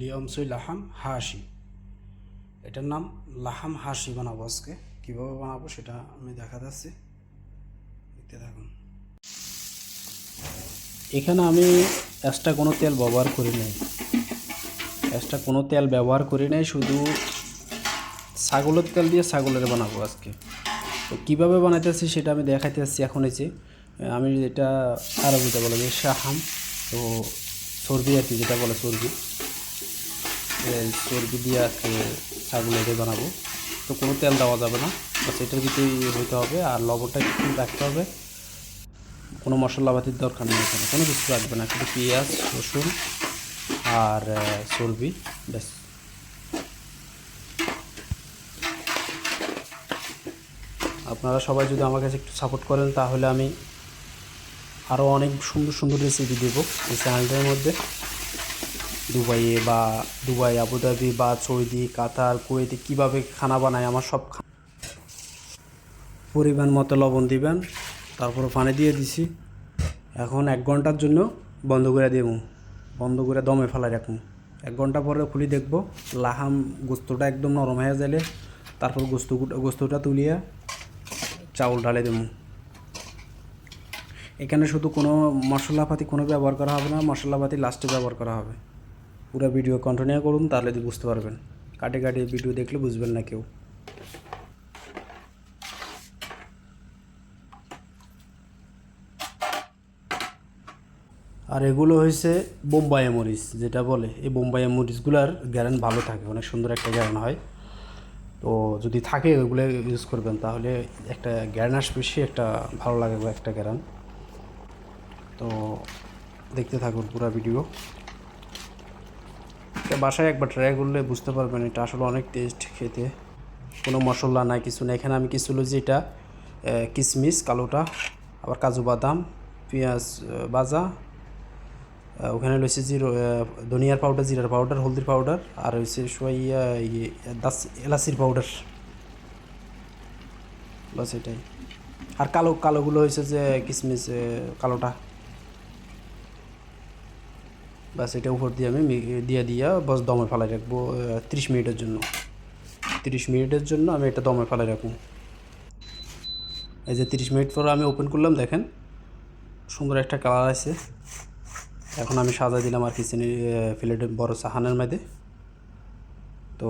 লিয়মসুই লাহাম হাসি এটার নাম লাহাম হাসি বানাবো আজকে। কীভাবে বানাবো সেটা আমি দেখা যাচ্ছি। দেখতে থাকুন। এখানে আমি এক্সট্রা কোনো তেল ব্যবহার করি নাই। এক্সট্রা কোনো তেল ব্যবহার করি নাই, শুধু ছাগলের তেল দিয়ে ছাগলের বানাবো আজকে। তো কীভাবে বানাইতেছি সেটা আমি দেখাইতে আসছি এখন এসে আমি যেটা আরবিতে বলে যে শাহাম, তো সর্দি আর কি যেটা বলে এই চর্বি দিয়ে আজকে ছাগল এটা বানাবো। তো কোনো তেল দেওয়া যাবে না। বাস এটার ভিতরেই হইতে হবে। আর লবণটা একটু রাখতে হবে। কোনো মশলা মশলাপাতির দরকার নেই এখানে। কোনো কিছু রাখবে না। শুধু পেঁয়াজ, রসুন আর চর্বি। ব্যাস। আপনারা সবাই যদি আমার কাছে একটু সাপোর্ট করেন, তাহলে আমি আরও অনেক সুন্দর সুন্দর রেসিপি দেবো এই চ্যানেলটার মধ্যে। দুবাইয়ে বা দুবাই, আবুধাবি বা সৌদি, কাতার, কুয়েতে কীভাবে খানা বানায় আমার সব পরিমাণ মতো লবণ দিবেন, তারপরে পানি দিয়ে দিছি। এখন এক ঘণ্টার জন্য বন্ধ করে দেব। বন্ধ করে দমে ফেলাই রাখুন এক ঘণ্টা পরে খুলি দেখব, লাহাম গোস্তটা একদম নরম হয়ে গেলে, তারপর গোস্ত গোস্তটা তুলিয়া চাউল ঢালে দেবো। এখানে শুধু কোনো মশলাপাতি কোনো ব্যবহার করা হবে না, মশলাপাতি লাস্টে ব্যবহার করা হবে। পুরো ভিডিও কন্টিনিউ করুন, তাহলে বুঝতে পারবেন। কাটে কাটে ভিডিও দেখলে বুঝবেন না কেউ। আর এগুলো হয়েছে বোম্বাই মরিচ, যেটা বলে। এই বোম্বাই মরিচগুলোর গ্যারান ভালো থাকে, অনেক সুন্দর একটা গ্যারান হয়। তো যদি থাকে ওগুলো ইউজ করবেন, তাহলে একটা গ্যারান আসবে সে একটা ভালো লাগে একটা গ্যারান তো দেখতে থাকুন পুরো ভিডিও এটা বাসায় একবার ট্রাই করলে বুঝতে পারবেন এটা আসলে অনেক টেস্ট খেতে। কোনো মশলা নাই কিছু নেই। এখানে আমি কিছু যে এটা আহ, কিশমিশ কালোটা আবার কাজু বাদাম পেঁয়াজ ভাজা ওখানে রয়েছে জিরো ধনিয়ার পাউডার জিরার পাউডার হলদির পাউডার আর হয়েছে সোয়াইয়া ইয়ে দাস এলাচির পাউডার বাস এটাই। আর কালো কালোগুলো হয়েছে যে কিশমিশ কালোটা। বাস এটা উপর দিয়ে আমি দিয়ে দিয়া বস দমে ফেলাই রাখব তিরিশ মিনিটের জন্য। তিরিশ মিনিটের জন্য আমি এটা দমে ফেলাই রাখব। এই যে তিরিশ মিনিট পর আমি ওপেন করলাম, দেখেন, সুন্দর একটা কালার আছে এখন আমি সাজা দিলাম আর কিচেনে প্লেটের বড় সাহানের মধ্যে। তো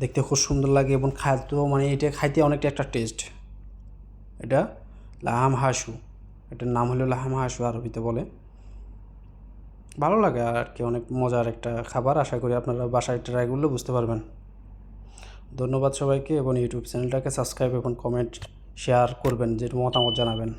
দেখতে খুব সুন্দর লাগে এবং খাইতেও মানে এটা খাইতে অনেকটা একটা টেস্ট এটা লাহাম হাসু, এটার নাম হলো লাহাম হাসু আরবিতে বলে। ভালো লাগে আর কি, অনেক মজার একটা খাবার। আশা করি আপনারা বাসায় ট্রাই করলে বুঝতে পারবেন। ধন্যবাদ সবাইকে এবং ইউটিউব চ্যানেলটাকে সাবস্ক্রাইব এবং কমেন্ট শেয়ার করবেন যেটা মতামত জানাবেন।